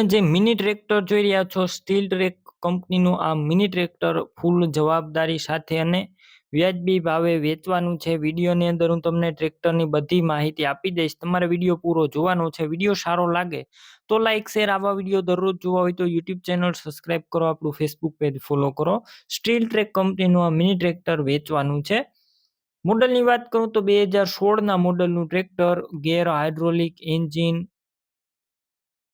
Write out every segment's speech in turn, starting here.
તમે જે mini tractor જોઈ રહ્યા છો, સ્ટીલ ટ્રેક કંપનીનું આ મિની ટ્રેક્ટર ફૂલ જવાબદારી સાથે અને વ્યાજબી ભાવે વેચવાનું છે. વિડીયોની અંદર હું તમને ટ્રેક્ટરની બધી માહિતી આપી દઈશ. તમારે વીડિયો પૂરો જોવાનો છે. વીડિયો સારો લાગે તો લાઇક શેર આવા વીડિયો દરરોજ જોવા હોય તો યુટ્યુબ ચેનલ સબસ્ક્રાઇબ કરો, આપણું ફેસબુક પેજ ફોલો કરો. સ્ટીલ ટ્રેક કંપનીનું આ મિની ટ્રેક્ટર વેચવાનું છે. મોડલની વાત કરું તો બે હજાર સોળના મોડલનું tractor, gear hydraulic engine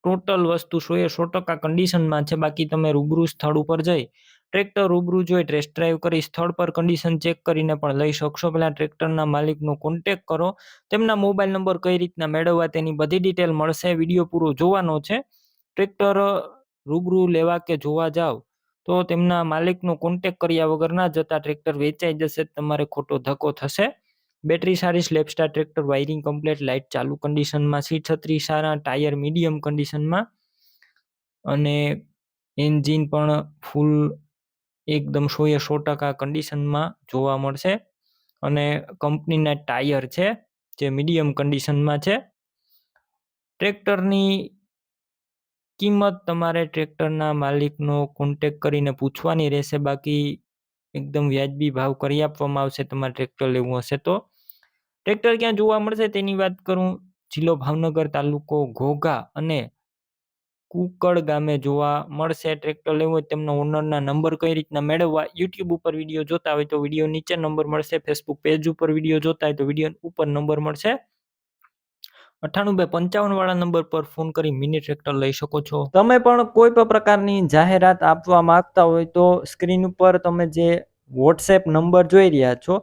total વસ્તુ સો એ સો ટકા કન્ડિશનમાં છે, બાકી તમે રૂબરૂ સ્થળ ઉપર જઈ ટ્રેક્ટર રૂબરૂ જોઈ ટેસ્ટ ડ્રાઈવ કરી સ્થળ પર કન્ડિશન ચેક કરીને પણ લઈ શકશો. પહેલાં ટ્રેક્ટરના માલિકનો કોન્ટેક કરો. તેમના મોબાઈલ નંબર કઈ રીતના મેળવવા તેની બધી ડિટેલ મળશે. વીડિયો પૂરો જોવાનો છે. ટ્રેક્ટર રૂબરૂ લેવા કે જોવા જાવ તો તેમના માલિકનો કોન્ટેક કર્યા વગર ના જતા ટ્રેક્ટર વેચાઈ જશે, તમારે ખોટો ધક્કો થશે. બેટરી સારી સ્લેપસ્ટાર ટ્રેક્ટર, વાયરિંગ કમ્પ્લીટ, લાઇટ ચાલુ કન્ડિશનમાં, સીટ છત્રી સારા, ટાયર મીડિયમ કન્ડિશનમાં અને એન્જિન પણ ફૂલ એકદમ સો એ સો ટકા કન્ડિશનમાં જોવા મળશે અને કંપનીના ટાયર છે જે મીડિયમ કન્ડિશનમાં છે. ટ્રેક્ટરની કિંમત તમારે ટ્રેક્ટરના માલિકનો કોન્ટેક કરીને પૂછવાની રહેશે, બાકી એકદમ વ્યાજબી ભાવ કરી આપવામાં આવશે તમારે ટ્રેક્ટર લેવું હશે તો. ટ્રેક્ટર ક્યાં જોવા મળશે તેની વાત કરું? જિલ્લો ભાવનગર તાલુકો ઘોઘા અને કુકડ ગામે જોવા મળશે ટ્રેક્ટર લેવું હોય તેમના ઓનરના નંબર કઈ રીતના મેળવવા? યુટ્યુબ ઉપર વીડિયો જોતા હોય તો વીડિયો નીચે નંબર મળશે, ફેસબુક પેજ ઉપર વીડિયો જોતા હોય તો વીડિયો ઉપર નંબર મળશે. અઠ્ઠાણું બે પંચાવન વાળા નંબર પર ફોન કરી મિની ટ્રેક્ટર લઈ શકો છો. તમે પણ કોઈ પણ પ્રકારની જાહેરાત આપવા માંગતા હોય તો સ્ક્રીન ઉપર તમે જે વોટ્સએપ નંબર જોઈ રહ્યા છો